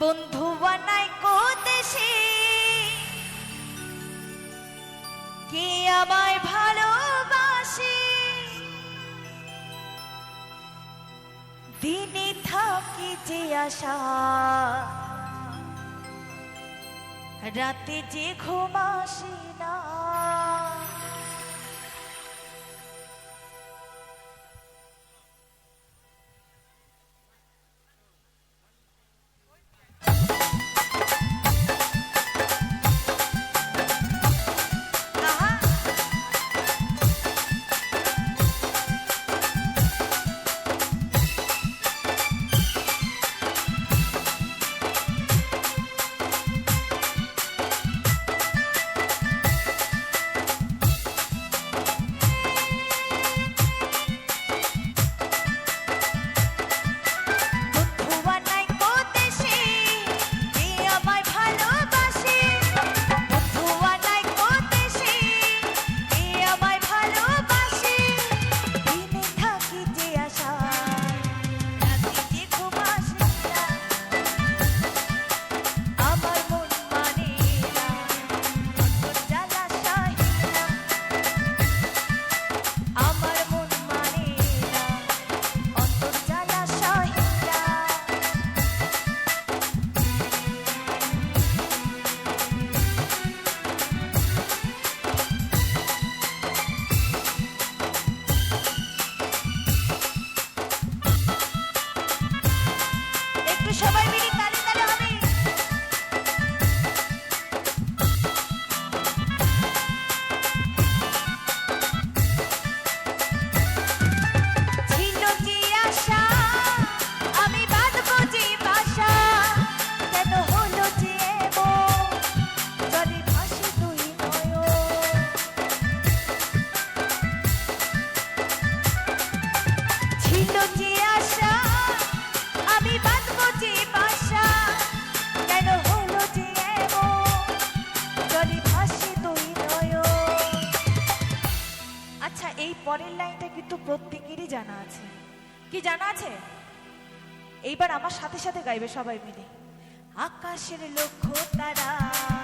বন্ধু বানায় কো দেশে কে আমায় ভালোবাসে? দিনে থাকি যে আশা। রাতে যে ঘুমাসি না। পরের লাইনটা কিন্তু প্রত্যেকেরই জানা আছে। কি জানা আছে? এইবার আমার সাথে সাথে গাইবে সবাই মিলে। আকাশের লক্ষ্য তারা।